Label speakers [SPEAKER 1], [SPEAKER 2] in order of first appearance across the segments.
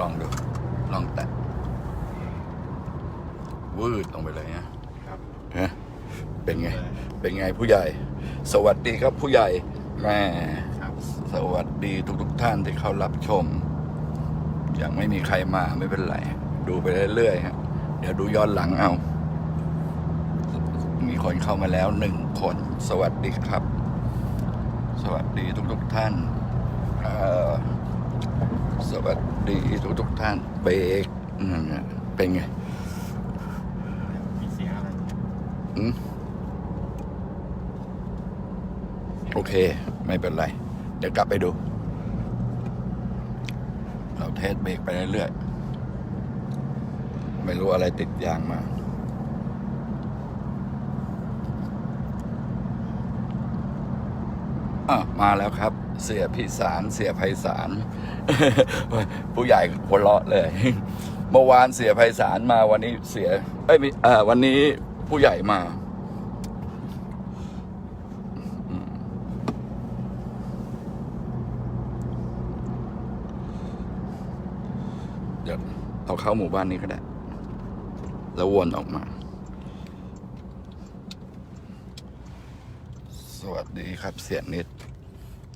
[SPEAKER 1] ลองดู ลองแตะวืดลงไปเลยนะครับฮะเป็นไง เป็นไงผู้ใหญ่ สวัสดีครับผู้ใหญ่แม่
[SPEAKER 2] ครับ
[SPEAKER 1] สวัสดีทุกทุกๆท่านที่เข้ารับชม ยังไม่มีใครมาไม่เป็นไร ดูไปเรื่อยๆฮะเดี๋ยวดูย้อนหลังเอา มีคนเข้ามาแล้วหนึ่งคน สวัสดีครับ สวัสดีทุกทุกๆท่าน เอ่อ สวัสดีทุกทุกๆท่านเบรกนั่นน่ะเป็นไง
[SPEAKER 2] มีเสียงอะไร
[SPEAKER 1] อืมโอเค ไม่เป็นไร เดี๋ยวกลับไปดู เราเทสเบรกไปเรื่อยๆ ไม่รู้อะไรติดยางมาอะมาแล้วครับ เสียพิสารเสียไพศาลผู้ใหญ่หัวเราะเลย เมื่อวานเสียไพศาลมาวันนี้เสียเอ้ยไม่เอ่อวันนี้ผู้ใหญ่มาเดี๋ยวเอาเข้าหมู่บ้านนี้ก็ได้ แล้ววนออกมาสวัสดีครับเสียนิด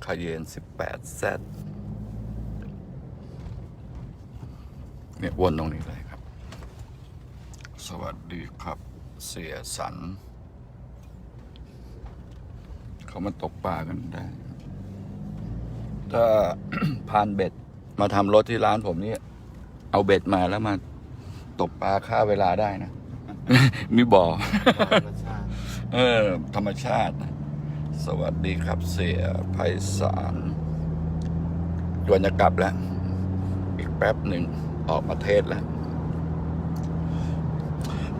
[SPEAKER 1] คาเยน 18 Z เนี่ยวนตรงนี้เลยครับ สวัสดีครับ เสียสัน เขามาตกปลากันได้ ถ้าพานเบ็ดมาทำรถที่ร้านผมนี่เอาเบ็ดมาแล้วมาตกปลาฆ่าเวลาได้นะ มีบ่อ เออ ธรรมชาตินะ สวัสดีครับเสียไพศาลจวนจะกลับแล้ว อีกแป๊บหนึ่งออกมาเทศแล้ว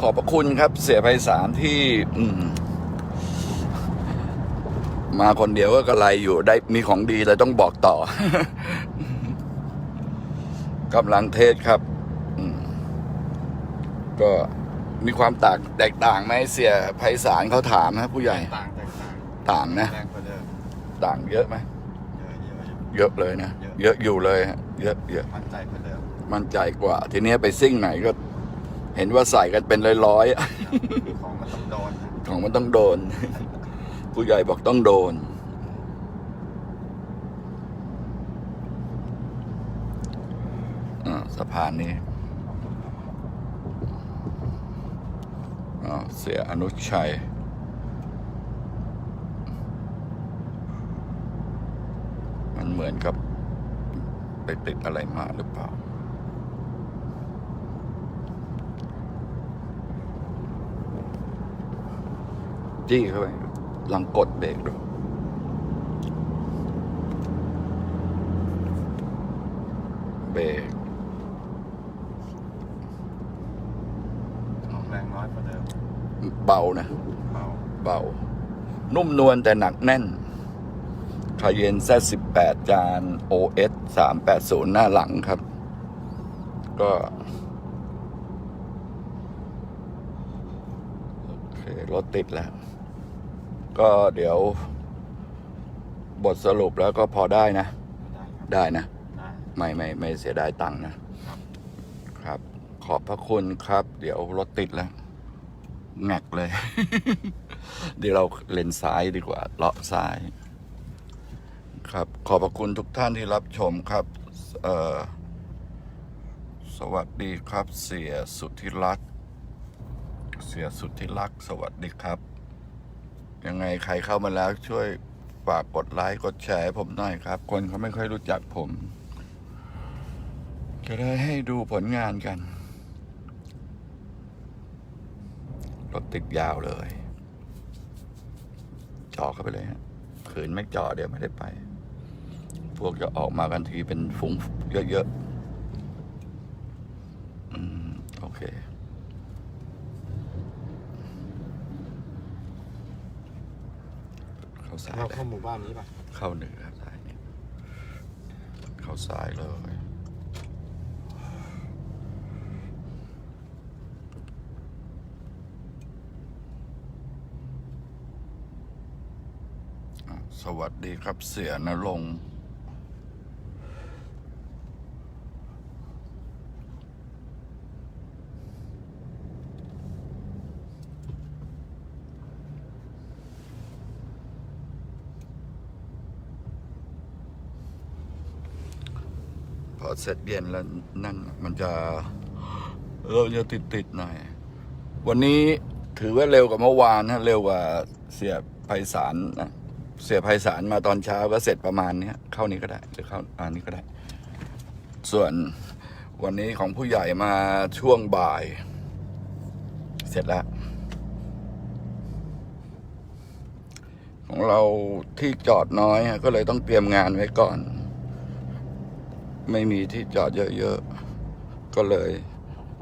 [SPEAKER 1] ขอบพระคุณครับเสียไพศาลที่อมมาคนเดียวก็กระไรอยู่ได้มีของดีเลยต้องบอกต่อกำลังเทศครับก็มีความตางแตกต่างไหมเสียไพศาลเขาถามนะผู้ใหญ่
[SPEAKER 2] ต่าง ตกต่าง
[SPEAKER 1] ต่างนะ
[SPEAKER 2] แรงกว่าเดิม
[SPEAKER 1] ต่างเยอะไหม
[SPEAKER 2] เยอะเยอะเยอะ
[SPEAKER 1] เยอะเลยนะ
[SPEAKER 2] เยอะ
[SPEAKER 1] เยอะอยู่เลยฮะเยอะเยอะ
[SPEAKER 2] มั่นใจกว่าเดิม
[SPEAKER 1] มั่นใจกว่า ทีเนี้ยไปซิ่งไหนก็ เห็นว่าใส่กันเป็นร้อยๆอะ
[SPEAKER 2] ของมันต้องโดนนะ
[SPEAKER 1] ของมันต้องโดน ผู้ใหญ่บอกต้องโดน อ่าสะพานนี้อ่าเสียอนุชัย มันเหมือนกับ ไปติดอะไรมาหรือเปล่า จี้เข้าไปลองกดเบรกดูเบรก
[SPEAKER 2] ออกแรงน้อยกว่าเดิม
[SPEAKER 1] เบานะ
[SPEAKER 2] เบา
[SPEAKER 1] เบา นุ่มนวลแต่หนักแน่น คาเยน Z18 จาน OS 380 หน้าหลังครับ ก็ โอเค รถติดแล้ว ก็เดี๋ยว บทสรุปแล้วก็พอได้นะ
[SPEAKER 2] ได้ครับ
[SPEAKER 1] ได้นะ
[SPEAKER 2] ไไม่
[SPEAKER 1] ไม่ไม่เสียดายตังค์นะ ครับ ขอบพระคุณครับ เดี๋ยวรถติดแล้วแงกเลย เดี๋ยวเราเลนซ้ายดีกว่า เลาะซ้าย ครับ ขอบพระคุณทุกท่านที่รับชมครับสวัสดีครับ เสียสุทธิรัตน์เสียสุทธิรักษ์สวัสดีครับ ยังไงใครเข้ามาแล้วช่วยฝากกดไลค์กดแชร์ให้ผมหน่อยครับ คนเขาไม่ค่อยรู้จักผม จะได้ให้ดูผลงานกันรถติดยาวเลย จอเข้าไปเลยฮะขืนไม่จอเดี๋ยวไม่ได้ไป วกจะออกมากันทีเป็นฝูงเยอะๆอืมโอเค เข้าซ้าย
[SPEAKER 2] เรา
[SPEAKER 1] เลย
[SPEAKER 2] เข้าหมู่บ้านนี้ป่ะ
[SPEAKER 1] เข้าหนึ่งครับซ้ายนี่เข้าซ้ายเลยอะสวัสดีครับเสียนรงค์ อเสร็จเย็นแล้วนั่งมันจะเออจะติดติดๆหน่อย วันนี้ถือว่าเร็วกว่าเมื่อวานนะเร็วกว่าเสียไพศาลนะเสียไพศาลมาตอนเช้าก็เสร็จประมาณเนี้ยเข้านี้ก็ได้หรือเข้าอันนี้ก็ได้ ส่วนวันนี้ของผู้ใหญ่มาช่วงบ่าย เสร็จแล้วของเราที่จอดน้อยก็เลยต้องเตรียมงานไว้ก่อน ไม่มีที่จอดเยอะๆ ก็เลย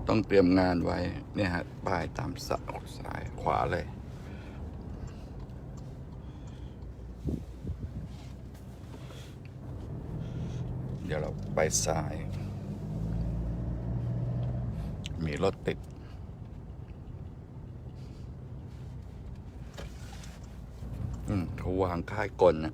[SPEAKER 1] ต้องเตรียมงานไว้ เนี่ยฮะ ป้ายตามสายซ้ายขวาเลย เดี๋ยวเราไปซ้าย มีรถติดอืมเขาวางค่ายกลนะ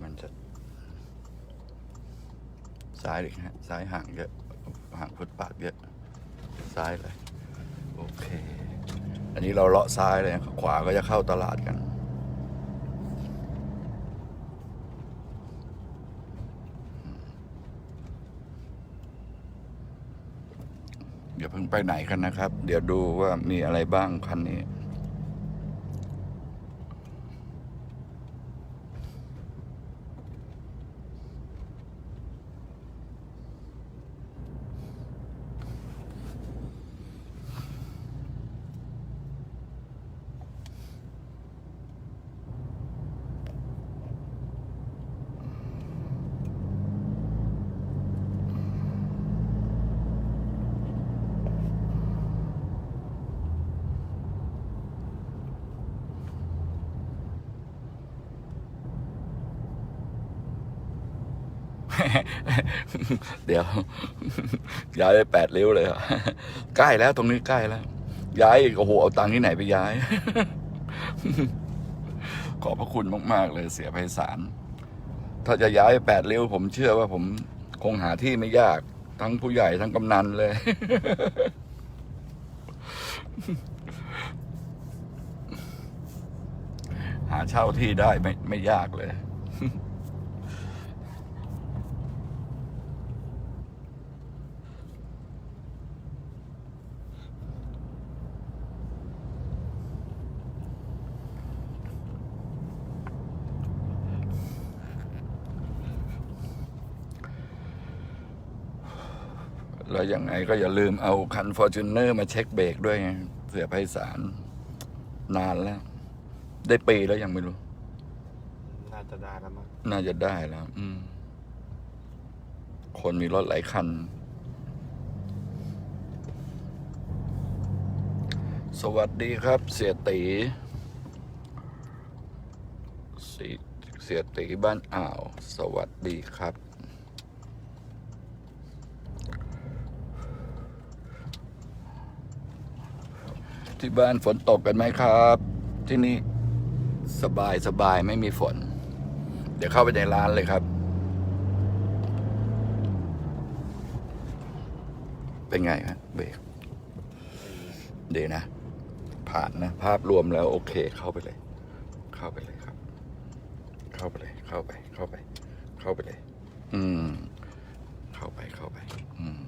[SPEAKER 1] มันจะ ซ้ายอีกฮะซ้ายห่างเยอะห่างฟุตปาดเยอะซ้ายเลยโอเค อันนี้เราเลาะซ้ายเลยขวาก็จะเข้าตลาดกันเดี๋ยวเพิ่งไปไหนกันนะครับ เดี๋ยวดูว่ามีอะไรบ้างคันนี้ เดี๋ยว ย้ายไปแปดริ้วเลยเหรใกล้แล้วตรงนี้ใกล้แล้ว ย้ายกโอ้โหเอาตังค์ที่ไหนไปย้าย ขอบพระคุณมาก ๆ เลยเสียไพศาลถ้าจะย้ายไปแปดริ้วผมเชื่อว่าผมคงหาที่ไม่ยาก ทั้งผู้ใหญ่ทั้งกำนันเลย หาเช่าที่ได้ไม่ไม่ยากเลย แล้วยังไงก็อย่าลืมเอาคันฟอร์จูเนอร์มาเช็คเบรกด้วยไงเสียไพศาลนานแล้ว ได้ปีแล้วยังไม่รู้
[SPEAKER 2] น่าจะได้แล้วมั้ง
[SPEAKER 1] น่าจะได้แล้ว อืม คนมีรถหลายคัน สวัสดีครับ เสียตีเสียเสียตีบ้านอ่าว สวัสดีครับ ที่บ้านฝนตกกันไหมครับ ที่นี่สบายสบายไม่มีฝน เดี๋ยวเข้าไปในร้านเลยครับ เป็นไงครับเบรกดีนะ ผ่านนะ ภาพรวมแล้วโอเค เข้าไปเลย เข้าไปเลยครับ เข้าไปเลย เข้าไป เข้าไป เข้าไปเลย อืม เข้าไปเข้าไป อืม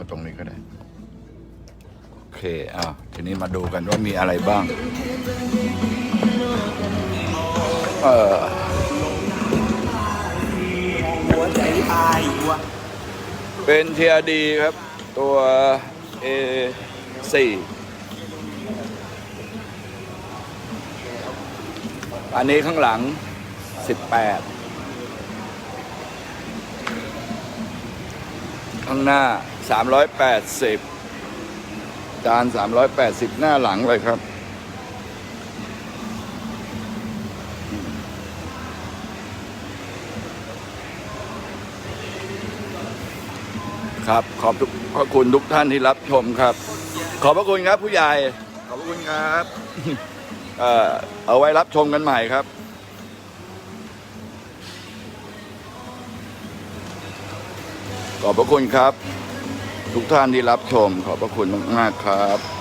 [SPEAKER 1] เอาตรงนี้ก็ได้ โอเค อะ ทีนี้มาดูกันว่ามีอะไรบ้าง เออ
[SPEAKER 3] หัวใจอายว่ะ
[SPEAKER 1] เป็นเทียดีครับ ตัว A4 อันนี้ข้างหลัง 18 ข้างหน้า 380 จาน 380 หน้าหลังเลยครับ ครับ ขอบทุกขอบคุณทุกท่านที่รับชมครับ ขอบพระคุณครับผู้ใหญ่ ขอบพระคุณครับ เอ่อ เอาไว้รับชมกันใหม่ครับขอบพระคุณครับ ทุกท่านที่รับชมขอบพระคุณมากๆครับ